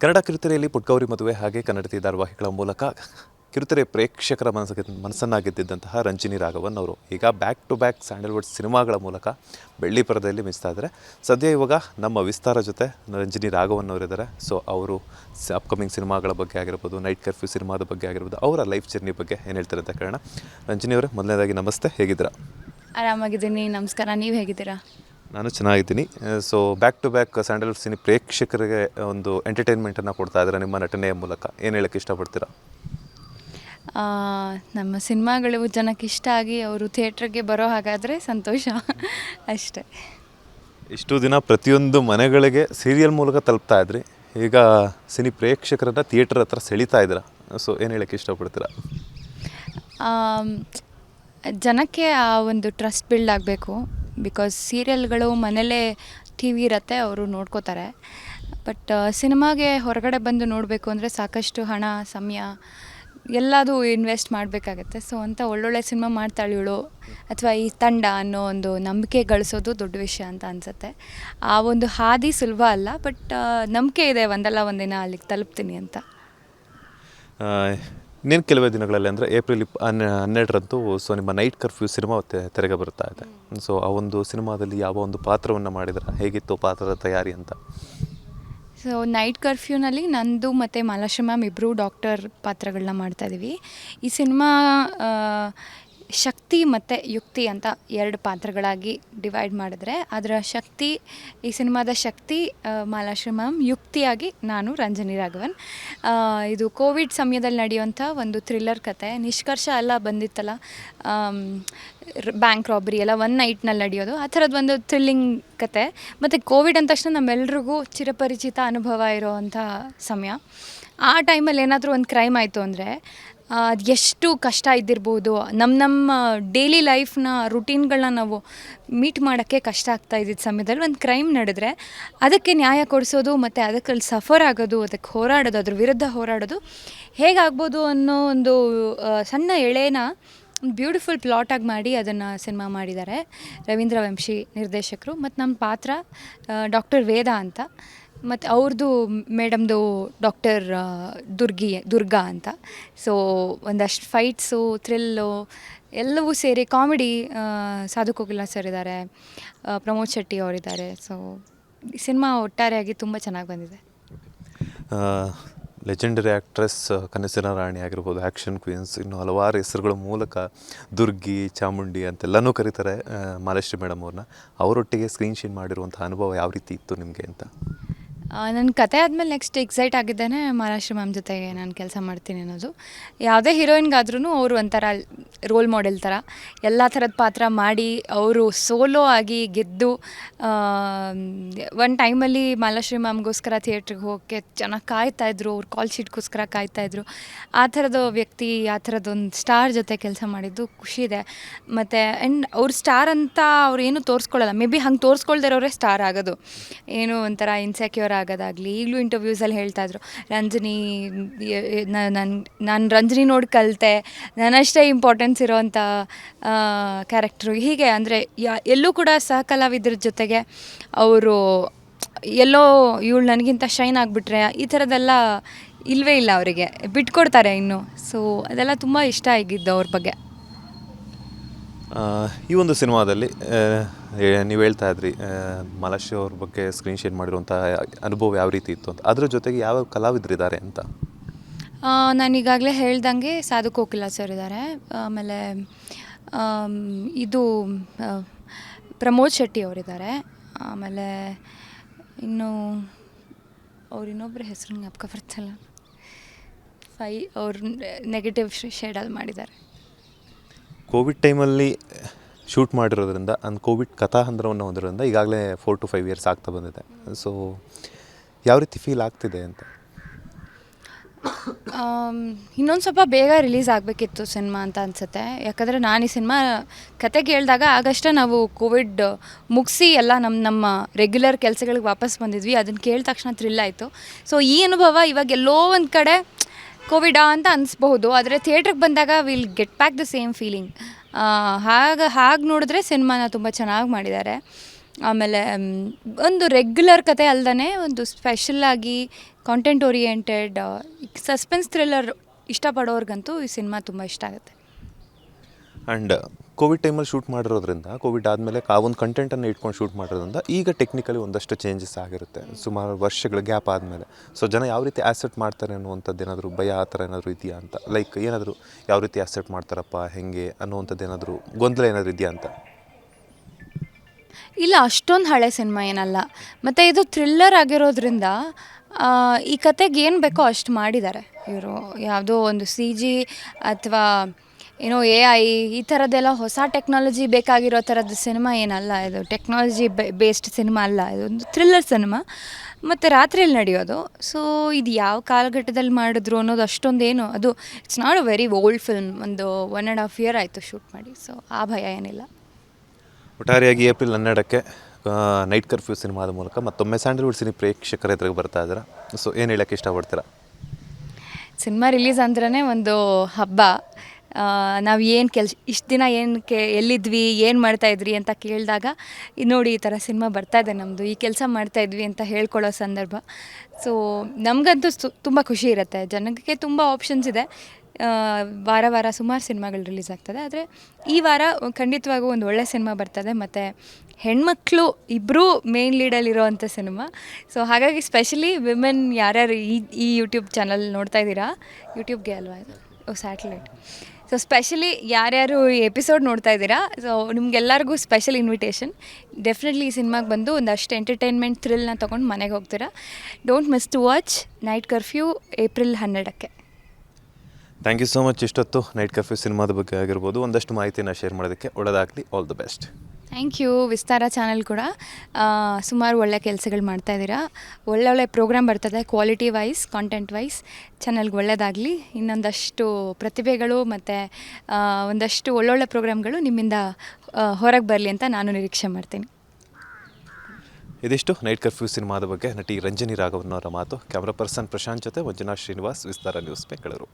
ಕನ್ನಡ ಕಿರುತೆರೆಯಲ್ಲಿ ಪುಟ್ಗೌರಿ ಮದುವೆ ಹಾಗೆ ಕನ್ನಡತಿ ಧಾರಾವಾಹಿಗಳ ಮೂಲಕ ಕಿರುತೆರೆ ಪ್ರೇಕ್ಷಕರ ಮನಸ್ಸಿಗೆ ಮನಸ್ಸನ್ನು ಗೆದ್ದಿದ್ದಂತಹ ರಂಜಿನಿ ರಾಘವನ್ ಅವರು. ಈಗ ಬ್ಯಾಕ್ ಟು ಬ್ಯಾಕ್ ಸ್ಯಾಂಡಲ್ವುಡ್ ಸಿನಿಮಾಗಳ ಮೂಲಕ ಬೆಳ್ಳಿ ಪರದೆಯಲ್ಲಿ ಮಿಸ್ತಾ ಇದ್ದಾರೆ. ಸದ್ಯ ಇವಾಗ ನಮ್ಮ ವಿಸ್ತಾರ ಜೊತೆ ರಂಜಿನಿ ರಾಘವನ್ ಅವರಿದ್ದಾರೆ. ಸೊ ಅವರು ಅಪ್ಕಮಿಂಗ್ ಸಿನಿಮಾಗಳ ಬಗ್ಗೆ ಆಗಿರ್ಬೋದು ನೈಟ್ ಕರ್ಫ್ಯೂ ಸಿನಿಮಾದ ಬಗ್ಗೆ ಆಗಿರ್ಬೋದು, ಅವರ ಲೈಫ್ ಜರ್ನಿ ಬಗ್ಗೆ ಏನು ಹೇಳ್ತಾರೆ ಅಂತ ಕಾರಣ ರಂಜಿನಿ ಅವರೇ, ಮೊದಲನೇದಾಗಿ ನಮಸ್ತೆ. ಹೇಗಿದ್ದೀರಾ? ಆರಾಮಾಗಿದ್ದೀನಿ. ನಮಸ್ಕಾರ. ನೀವು ಹೇಗಿದ್ದೀರಾ? ನಾನು ಚೆನ್ನಾಗಿದ್ದೀನಿ. So back to back Sandalwood cine ಪ್ರೇಕ್ಷಕರಿಗೆ ಒಂದು ಎಂಟರ್ಟೈನ್ಮೆಂಟನ್ನು ಕೊಡ್ತಾ ಇದ್ದಾರೆ ನಿಮ್ಮ ನಟನೆಯ ಮೂಲಕ? ಏನು ಹೇಳೋಕ್ಕೆ ಇಷ್ಟಪಡ್ತೀರಾ? ನಮ್ಮ ಸಿನಿಮಾಗಳು ಜನಕ್ಕೆ ಇಷ್ಟ ಆಗಿ ಅವರು ಥಿಯೇಟ್ರಿಗೆ ಬರೋ ಹಾಗಾದರೆ ಸಂತೋಷ. ಅಷ್ಟೇ. ಇಷ್ಟು ದಿನ ಪ್ರತಿಯೊಂದು ಮನೆಗಳಿಗೆ ಸೀರಿಯಲ್ ಮೂಲಕ ತಲುಪ್ತಾ ಇದ್ರಿ. ಈಗ ಸಿನಿ ಪ್ರೇಕ್ಷಕರನ್ನ ಥಿಯೇಟರ್ ಹತ್ರ ಸೆಳೀತಾ ಇದ್ದೀರಾ? ಸೊ ಏನು ಹೇಳಕ್ಕೆ ಇಷ್ಟಪಡ್ತೀರಾ? ಜನಕ್ಕೆ ಆ ಒಂದು ಟ್ರಸ್ಟ್ ಬಿಲ್ಡ್ ಆಗಬೇಕು. ಬಿಕಾಸ್ ಸೀರಿಯಲ್ಗಳು ಮನೇಲೇ ಟಿ ವಿ ಇರತ್ತೆ, ಅವರು ನೋಡ್ಕೋತಾರೆ. ಬಟ್ ಸಿನಿಮಾಗೆ ಹೊರಗಡೆ ಬಂದು ನೋಡಬೇಕು ಅಂದರೆ ಸಾಕಷ್ಟು ಹಣ, ಸಮಯ, ಎಲ್ಲದೂ ಇನ್ವೆಸ್ಟ್ ಮಾಡಬೇಕಾಗತ್ತೆ. ಸೊ ಅಂತ ಒಳ್ಳೊಳ್ಳೆ ಸಿನಿಮಾ ಮಾಡ್ತಾಳೆ ಇವಳು ಅಥವಾ ಈ ತಂಡ ಅನ್ನೋ ಒಂದು ನಂಬಿಕೆ ಗಳಿಸೋದು ದೊಡ್ಡ ವಿಷಯ ಅಂತ ಅನಿಸುತ್ತೆ. ಆ ಒಂದು ಹಾದಿ ಸುಲಭ ಅಲ್ಲ ಬಟ್ ನಂಬಿಕೆ ಇದೆ ಒಂದಲ್ಲ ಒಂದಿನ ಅಲ್ಲಿಗೆ ತಲುಪ್ತೀನಿ ಅಂತ. ಇನ್ನೇನು ಕೆಲವೇ ದಿನಗಳಲ್ಲಿ ಅಂದರೆ ಏಪ್ರಿಲ್ ಇಪ್ ಹನ್ನೆ ಹನ್ನೆರಡರಂದು ಸೊ ನಿಮ್ಮ ನೈಟ್ ಕರ್ಫ್ಯೂ ಸಿನಿಮಾ ತೆ- ತೆರೆಗೆ ಬರ್ತಾ ಇದೆ. ಸೊ ಆ ಒಂದು ಸಿನಿಮಾದಲ್ಲಿ ಯಾವ ಒಂದು ಪಾತ್ರವನ್ನು ಮಾಡಿದ್ರ? ಹೇಗಿತ್ತು ಪಾತ್ರದ ತಯಾರಿ ಅಂತ? ಸೊ ನೈಟ್ ಕರ್ಫ್ಯೂನಲ್ಲಿ ನಂದು ಮತ್ತು ಮಾಲಾಶ್ರೀ ಮ್ಯಾಮ್ ಇಬ್ಬರು ಡಾಕ್ಟರ್ ಪಾತ್ರಗಳನ್ನ ಮಾಡ್ತಾಯಿದ್ದೀವಿ ಈ ಸಿನಿಮಾ ಶಕ್ತಿ ಮತ್ತು ಯುಕ್ತಿ ಅಂತ ಎರಡು ಪಾತ್ರಗಳಾಗಿ ಡಿವೈಡ್ ಮಾಡಿದ್ರೆ ಅದರ ಶಕ್ತಿ, ಈ ಸಿನಿಮಾದ ಶಕ್ತಿ ಮಾಲಾಶ್ರೀ ಮ್ಯಾಮ್, ಯುಕ್ತಿಯಾಗಿ ನಾನು ರಂಜನಿ ರಾಘವನ್. ಇದು ಕೋವಿಡ್ ಸಮಯದಲ್ಲಿ ನಡೆಯುವಂಥ ಒಂದು ಥ್ರಿಲ್ಲರ್ ಕತೆ. ನಿಷ್ಕರ್ಷ ಎಲ್ಲ ಬಂದಿತ್ತಲ್ಲ ಬ್ಯಾಂಕ್ ರಾಬರಿ ಎಲ್ಲ ಒನ್ ನೈಟ್ನಲ್ಲಿ ನಡೆಯೋದು. ಆ ಥರದ್ದು ಒಂದು ಥ್ರಿಲ್ಲಿಂಗ್ ಕತೆ. ಮತ್ತು ಕೋವಿಡ್ ಅಂದ ತಕ್ಷಣ ನಮ್ಮೆಲ್ರಿಗೂ ಚಿರಪರಿಚಿತ ಅನುಭವ ಇರೋವಂಥ ಸಮಯ. ಆ ಟೈಮಲ್ಲಿ ಏನಾದರೂ ಒಂದು ಕ್ರೈಮ್ ಆಯಿತು ಅಂದರೆ ಅದು ಎಷ್ಟು ಕಷ್ಟ ಇದ್ದಿರ್ಬೋದು. ನಮ್ಮ ನಮ್ಮ ಡೈಲಿ ಲೈಫ್ನ ರುಟೀನ್ಗಳನ್ನ ನಾವು ಮೀಟ್ ಮಾಡೋಕ್ಕೆ ಕಷ್ಟ ಆಗ್ತಾ ಇದ್ದಿದ್ದ ಸಮಯದಲ್ಲಿ ಒಂದು ಕ್ರೈಮ್ ನಡೆದ್ರೆ ಅದಕ್ಕೆ ನ್ಯಾಯ ಕೊಡಿಸೋದು ಮತ್ತು ಅದಕ್ಕೆ ಸಫರ್ ಆಗೋದು, ಅದಕ್ಕೆ ಹೋರಾಡೋದು, ಅದ್ರ ವಿರುದ್ಧ ಹೋರಾಡೋದು ಹೇಗಾಗ್ಬೋದು ಅನ್ನೋ ಒಂದು ಸಣ್ಣ ಎಳೆನ ಬ್ಯೂಟಿಫುಲ್ ಪ್ಲಾಟಾಗಿ ಮಾಡಿ ಅದನ್ನು ಸಿನಿಮಾ ಮಾಡಿದ್ದಾರೆ ರವೀಂದ್ರ ವಂಶಿ ನಿರ್ದೇಶಕರು. ಮತ್ತು ನಮ್ಮ ಪಾತ್ರ ಡಾಕ್ಟರ್ ವೇದ ಅಂತ. ಮತ್ತು ಅವ್ರದ್ದು ಮೇಡಮ್ದು ಡಾಕ್ಟರ್ ದುರ್ಗಿ, ದುರ್ಗಾ ಅಂತ. ಸೊ ಒಂದಷ್ಟು ಫೈಟ್ಸು ಥ್ರಿಲ್ಲು ಎಲ್ಲವೂ ಸೇರಿ ಕಾಮಿಡಿ ಸಾಧು ಕೋಕಿಲ ಸರ್ ಇದ್ದಾರೆ ಪ್ರಮೋದ್ ಶೆಟ್ಟಿ ಅವರಿದ್ದಾರೆ ಸೊ ಸಿನಿಮಾ ಒಟ್ಟಾರೆಯಾಗಿ ತುಂಬ ಚೆನ್ನಾಗಿ ಬಂದಿದೆ. ಲೆಜೆಂಡರಿ ಆ್ಯಕ್ಟ್ರೆಸ್ ಕನಸಿನ ರಾಣಿ ಆಗಿರ್ಬೋದು ಆ್ಯಕ್ಷನ್ ಕ್ವೀನ್ಸ್ ಇನ್ನು ಹಲವಾರು ಹೆಸರುಗಳ ಮೂಲಕ ದುರ್ಗಿ, ಚಾಮುಂಡಿ ಅಂತೆಲ್ಲನೂ ಕರೀತಾರೆ ಮಾಲಶ್ರೀ ಮೇಡಮ್ ಅವ್ರನ್ನ ಅವರೊಟ್ಟಿಗೆ ಸ್ಕ್ರೀನ್ ಶೇನ್ ಮಾಡಿರುವಂಥ ಅನುಭವ ಯಾವ ರೀತಿ ಇತ್ತು ನಿಮಗೆ ಅಂತ? ನನ್ನ ಕತೆ ಆದಮೇಲೆ ನೆಕ್ಸ್ಟ್ ಎಕ್ಸೈಟ್ ಆಗಿದ್ದೇನೆ ಮಹಾರಾಷ್ಟ್ರ ಮ್ಯಾಮ್ ಜೊತೆಗೆ ನಾನು ಕೆಲಸ ಮಾಡ್ತೀನಿ ಅನ್ನೋದು. ಯಾವುದೇ ಹೀರೋಯಿನ್ಗಾದ್ರೂ ಅವರು ಒಂಥರ ರೋಲ್ ಮಾಡೆಲ್ ಥರ ಎಲ್ಲ ಥರದ ಪಾತ್ರ ಮಾಡಿ ಅವರು ಸೋಲೋ ಆಗಿ ಗೆದ್ದು ಒಂದು ಟೈಮಲ್ಲಿ ಮಾಲಾಶ್ರೀ ಮ್ಯಾಮ್ಗೋಸ್ಕರ ಥಿಯೇಟ್ರಿಗೆ ಹೋಗೋಕ್ಕೆ ಚೆನ್ನಾಗಿ ಕಾಯ್ತಾಯಿದ್ರು ಅವ್ರು ಕಾಲ್ ಶೀಟ್ಗೋಸ್ಕರ ಕಾಯ್ತಾಯಿದ್ರು ಆ ಥರದ ವ್ಯಕ್ತಿ, ಆ ಥರದೊಂದು ಸ್ಟಾರ್ ಜೊತೆ ಕೆಲಸ ಮಾಡಿದ್ದು ಖುಷಿ ಇದೆ. ಮತ್ತು ಆ್ಯಂಡ್ ಅವ್ರ ಸ್ಟಾರ್ ಅಂತ ಅವ್ರು ಏನು ತೋರಿಸ್ಕೊಳ್ಳಲ್ಲ ಮೇ ಬಿ ಹಂಗೆ ತೋರಿಸ್ಕೊಳ್ದಿರೋರೇ ಸ್ಟಾರ್ ಆಗೋದು. ಏನು ಒಂಥರ ಇನ್ಸೆಕ್ಯೂರ್ ಆಗೋದಾಗಲಿ, ಈಗಲೂ ಇಂಟರ್ವ್ಯೂಸಲ್ಲಿ ಹೇಳ್ತಾಯಿದ್ರು ರಂಜನಿ ನಾನು ನಾನು ರಂಜನಿ ನೋಡಿ ಕಲಿತೆ, ನನ್ನಷ್ಟೇ ಇಂಪಾರ್ಟೆನ್ಸ್ ಇರೋವಂಥ ಕ್ಯಾರೆಕ್ಟ್ರು ಹೀಗೆ ಅಂದರೆ ಎಲ್ಲೂ ಕೂಡ ಸಹಕಲಾವಿದ್ರ ಜೊತೆಗೆ ಅವರು ಎಲ್ಲೋ ಇವಳು ನನಗಿಂತ ಶೈನ್ ಆಗಿಬಿಟ್ರೆ ಈ ಥರದ್ದೆಲ್ಲ ಇಲ್ಲವೇ ಇಲ್ಲ ಅವರಿಗೆ, ಬಿಟ್ಕೊಡ್ತಾರೆ ಇನ್ನು. ಸೊ ಅದೆಲ್ಲ ತುಂಬ ಇಷ್ಟ ಆಗಿದ್ದು ಅವ್ರ ಬಗ್ಗೆ. ಈ ಒಂದು ಸಿನಿಮಾದಲ್ಲಿ ನೀವು ಹೇಳ್ತಾ ಇದ್ರಿ ಮಲಶ್ ಅವ್ರ ಬಗ್ಗೆ ಸ್ಕ್ರೀನ್ ಶೇರ್ ಮಾಡಿರುವಂಥ ಅನುಭವ ಯಾವ ರೀತಿ ಇತ್ತು ಅಂತ. ಅದ್ರ ಜೊತೆಗೆ ಯಾವ ಕಲಾವಿದರಿದ್ದಾರೆ ಅಂತ? ಆ, ನಾನು ಈಗಾಗಲೇ ಹೇಳ್ದಂಗೆ ಸಾಧು ಕೋಕಿಲ ಸರ್ ಇದ್ದಾರೆ ಆಮೇಲೆ ಇದು ಪ್ರಮೋದ್ ಶೆಟ್ಟಿ ಅವರಿದ್ದಾರೆ ಆಮೇಲೆ ಇನ್ನು ಅವ್ರು ಇನ್ನೊಬ್ಬರ ಹೆಸರು ಜ್ಞಾಪಕ ಬರ್ತಿಲ್ಲ ಫೈ ಅವ್ರು ನೆಗೆಟಿವ್ ಶೇಡಲ್ಲಿ ಮಾಡಿದ್ದಾರೆ. ಕೋವಿಡ್ ಟೈಮಲ್ಲಿ ಶೂಟ್ ಮಾಡಿರೋದ್ರಿಂದ ಅಂದ್ ಕೋವಿಡ್ ಕಥಾಹಂದ್ರವನ್ನು ಹೊಂದಿರೋದ್ರಿಂದ ಈಗಾಗಲೇ ಫೋರ್ ಟು ಫೈವ್ ಇಯರ್ಸ್ ಆಗ್ತಾ ಬಂದಿದೆ. ಸೊ ಯಾವ ರೀತಿ ಫೀಲ್ ಆಗ್ತಿದೆ ಅಂತ? ಇನ್ನೊಂದು ಸ್ವಲ್ಪ ಬೇಗ ರಿಲೀಸ್ ಆಗಬೇಕಿತ್ತು ಸಿನಿಮಾ ಅಂತ ಅನಿಸುತ್ತೆ. ಯಾಕಂದರೆ ನಾನು ಈ ಸಿನಿಮಾ ಕತೆ ಕೇಳಿದಾಗ ಆಗಷ್ಟೇ ನಾವು ಕೋವಿಡ್ ಮುಗಿಸಿ ಎಲ್ಲ ನಮ್ಮ ನಮ್ಮ ರೆಗ್ಯುಲರ್ ಕೆಲಸಗಳಿಗೆ ವಾಪಸ್ ಬಂದಿದ್ವಿ. ಅದನ್ನು ಕೇಳಿದ ತಕ್ಷಣ ಥ್ರಿಲ್ ಆಯಿತು. ಸೊ ಈ ಅನುಭವ ಇವಾಗ ಎಲ್ಲೋ ಒಂದು ಕಡೆ ಕೋವಿಡಾ ಅಂತ ಅನಿಸ್ಬಹುದು, ಆದರೆ ಥಿಯೇಟ್ರಿಗೆ ಬಂದಾಗ will get back the same feeling. ಹಾಗೆ ಹಾಗೆ ನೋಡಿದ್ರೆ ಸಿನಿಮಾನ ತುಂಬ ಚೆನ್ನಾಗಿ ಮಾಡಿದ್ದಾರೆ ಆಮೇಲೆ ಒಂದು ರೆಗ್ಯುಲರ್ ಕತೆ ಅಲ್ದೇ ಒಂದು ಸ್ಪೆಷಲ್ಲಾಗಿ ಕಾಂಟೆಂಟ್ ಓರಿಯೆಂಟೆಡ್ ಸಸ್ಪೆನ್ಸ್ ಥ್ರಿಲ್ಲರ್ ಇಷ್ಟಪಡೋರ್ಗಂತೂ ಈ ಸಿನಿಮಾ ತುಂಬ ಇಷ್ಟ ಆಗುತ್ತೆ. ಆ್ಯಂಡ್ ಕೋವಿಡ್ ಟೈಮಲ್ಲಿ ಶೂಟ್ ಮಾಡಿರೋದ್ರಿಂದ, ಕೋವಿಡ್ ಆದಮೇಲೆ ಆ ಒಂದು ಕಂಟೆಂಟನ್ನು ಇಟ್ಕೊಂಡು ಶೂಟ್ ಮಾಡಿರೋದ್ರಿಂದ ಈಗ ಟೆಕ್ನಿಕಲಿ ಒಂದಷ್ಟು ಚೇಂಜಸ್ ಆಗಿರುತ್ತೆ. ಸುಮಾರು ವರ್ಷಗಳ ಗ್ಯಾಪ್ ಆದಮೇಲೆ. ಸೊ ಜನ ಯಾವ ರೀತಿ ಆ್ಯಸೆಪ್ಟ್ ಮಾಡ್ತಾರೆ ಅನ್ನುವಂಥದ್ದು ಏನಾದರೂ ಭಯ, ಆ ಥರ ಏನಾದರೂ ಇದೆಯಾ ಅಂತ? ಲೈಕ್ ಏನಾದರೂ ಯಾವ ರೀತಿ ಆ್ಯಸೆಪ್ಟ್ ಮಾಡ್ತಾರಪ್ಪ, ಹೆಂಗೆ ಅನ್ನುವಂಥದ್ದು ಏನಾದರೂ ಗೊಂದಲ ಏನಾದರೂ ಇದೆಯಾ ಅಂತ? ಇಲ್ಲ, ಅಷ್ಟೊಂದು ಹಳೆ ಸಿನಿಮಾ ಏನಲ್ಲ. ಮತ್ತು ಇದು ಥ್ರಿಲ್ಲರ್ ಆಗಿರೋದ್ರಿಂದ ಈ ಕತೆಗೆ ಏನು ಬೇಕೋ ಅಷ್ಟು ಮಾಡಿದ್ದಾರೆ ಇವರು. ಯಾವುದೋ ಒಂದು ಸಿ ಜಿ ಅಥವಾ ಏನೋ ಎ ಐ ಈ ಥರದ್ದೆಲ್ಲ ಹೊಸ ಟೆಕ್ನಾಲಜಿ ಬೇಕಾಗಿರೋ ಥರದ್ದು ಸಿನಿಮಾ ಏನಲ್ಲ ಇದು ಟೆಕ್ನಾಲಜಿ ಬೇಸ್ಡ್ ಸಿನಿಮಾ ಅಲ್ಲ ಇದೊಂದು ಥ್ರಿಲ್ಲರ್ ಸಿನಿಮಾ ಮತ್ತು ರಾತ್ರಿಯಲ್ಲಿ ನಡೆಯೋದು. ಸೊ ಇದು ಯಾವ ಕಾಲಘಟ್ಟದಲ್ಲಿ ಮಾಡಿದ್ರು ಅನ್ನೋದು ಅಷ್ಟೊಂದೇನು ಅದು it's not a very old film ಒಂದು ಒನ್ ಆ್ಯಂಡ್ ಹಾಫ್ ಇಯರ್ ಆಯಿತು ಶೂಟ್ ಮಾಡಿ. ಸೊ ಆ ಭಯ ಏನಿಲ್ಲ. ಒಟ್ಟಾರೆಯಾಗಿ ಏಪ್ರಿಲ್ ಹನ್ನೆರಡಕ್ಕೆ ನೈಟ್ ಕರ್ಫ್ಯೂ ಸಿನಿಮಾದ ಮೂಲಕ ಮತ್ತೊಮ್ಮೆ ಸ್ಯಾಂಡಲ್ವುಡ್ ಸಿನಿ ಪ್ರೇಕ್ಷಕರ ಎದುರಿಗೆ ಬರ್ತಾ ಇದ್ದಾರೆ? ಸೊ ಏನು ಹೇಳೋಕ್ಕೆ ಇಷ್ಟಪಡ್ತೀರಾ? ಸಿನಿಮಾ ರಿಲೀಸ್ ಅಂದ್ರೇ ಒಂದು ಹಬ್ಬ. ನಾವು ಏನು ಕೆಲ್ಸ, ಇಷ್ಟು ದಿನ ಏನು ಕೆ, ಎಲ್ಲಿದ್ವಿ, ಏನು ಮಾಡ್ತಾಯಿದ್ರಿ ಅಂತ ಕೇಳಿದಾಗ ನೋಡಿ ಈ ಥರ ಸಿನಿಮಾ ಬರ್ತಾ ಇದೆ ನಮ್ಮದು ಈ ಕೆಲಸ ಮಾಡ್ತಾಯಿದ್ವಿ ಅಂತ ಹೇಳ್ಕೊಳ್ಳೋ ಸಂದರ್ಭ. ಸೊ ನಮಗಂತೂ ಸು, ತುಂಬ ಖುಷಿ ಇರುತ್ತೆ. ಜನಕ್ಕೆ ತುಂಬ ಆಪ್ಷನ್ಸ್ ಇದೆ. ವಾರ ವಾರ ಸುಮಾರು ಸಿನಿಮಾಗಳು ರಿಲೀಸ್ ಆಗ್ತದೆ. ಆದರೆ, ಈ ವಾರ ಖಂಡಿತವಾಗೂ ಒಂದು ಒಳ್ಳೆ ಸಿನಿಮಾ ಬರ್ತದೆ. ಮತ್ತು ಹೆಣ್ಮಕ್ಳು ಇಬ್ಬರೂ ಮೇನ್ ಲೀಡಲ್ಲಿರೋವಂಥ ಸಿನಿಮಾ. ಸೊ ಹಾಗಾಗಿ ಸ್ಪೆಷಲಿ ವಿಮೆನ್ ಯಾರ್ಯಾರು ಈ ಈ ಯೂಟ್ಯೂಬ್ ಚಾನಲ್ ನೋಡ್ತಾ ಇದ್ದೀರಾ? ಯೂಟ್ಯೂಬ್ಗೆ ಅಲ್ವಾ? ಇದು ಓ ಸ್ಯಾಟಲೈಟ್ ಸೊ ಸ್ಪೆಷಲಿ ಯಾರ್ಯಾರು ಈ ಎಪಿಸೋಡ್ ನೋಡ್ತಾ ಇದ್ದೀರಾ ಸೊ ನಿಮ್ಗೆಲ್ಲರಿಗೂ ಸ್ಪೆಷಲ್ ಇನ್ವಿಟೇಷನ್ ಡೆಫಿನೆಟ್ಲಿ ಈ ಸಿನಿಮಾಗೆ ಬಂದು ಒಂದಷ್ಟು ಎಂಟರ್ಟೈನ್ಮೆಂಟ್ ಥ್ರಿಲ್ನ ತೊಗೊಂಡು ಮನೆಗೆ ಹೋಗ್ತೀರಾ. Don't miss to watch night curfew April ಹನ್ನೆರಡಕ್ಕೆ. ಥ್ಯಾಂಕ್ ಯು ಸೊ ಮಚ್ ಇಷ್ಟೊತ್ತು ನೈಟ್ ಕರ್ಫ್ಯೂ ಸಿನಿಮಾದ ಬಗ್ಗೆ ಆಗಿರ್ಬೋದು, ಒಂದಷ್ಟು ಮಾಹಿತಿನ ಶೇರ್ ಮಾಡೋದಕ್ಕೆ ಒಳ್ಳೆದಾಗಲಿ all the best thank you Vistara channel ಕೂಡ. ಸುಮಾರು ಒಳ್ಳೆ ಕೆಲಸಗಳು ಮಾಡ್ತಾ ಇದ್ದೀರಾ ಒಳ್ಳೊಳ್ಳೆ ಪ್ರೋಗ್ರಾಮ್ ಬರ್ತದೆ ಕ್ವಾಲಿಟಿ ವೈಸ್ ಕಾಂಟೆಂಟ್ ವೈಸ್ ಚಾನಲ್ಗೆ ಒಳ್ಳೆಯದಾಗಲಿ ಇನ್ನೊಂದಷ್ಟು ಪ್ರತಿಭೆಗಳು ಮತ್ತು ಒಂದಷ್ಟು ಒಳ್ಳೊಳ್ಳೆ ಪ್ರೋಗ್ರಾಮ್ಗಳು ನಿಮ್ಮಿಂದ ಹೊರಗೆ ಬರಲಿ ಅಂತ ನಾನು ನಿರೀಕ್ಷೆ ಮಾಡ್ತೀನಿ. ಇದಿಷ್ಟು ನೈಟ್ ಕರ್ಫ್ಯೂ ಸಿನಿಮಾದ ಬಗ್ಗೆ ನಟಿ ರಂಜನಿ ರಾಘವನ್ ಅವರ ಮಾತು. ಕ್ಯಾಮ್ರಾ ಪರ್ಸನ್ ಪ್ರಶಾಂತ್ ಜೊತೆ ಮಂಜುನಾಥ್ ಶ್ರೀನಿವಾಸ್ ವಿಸ್ತಾರ ನ್ಯೂಸ್ ಬೆಂಗಳೂರು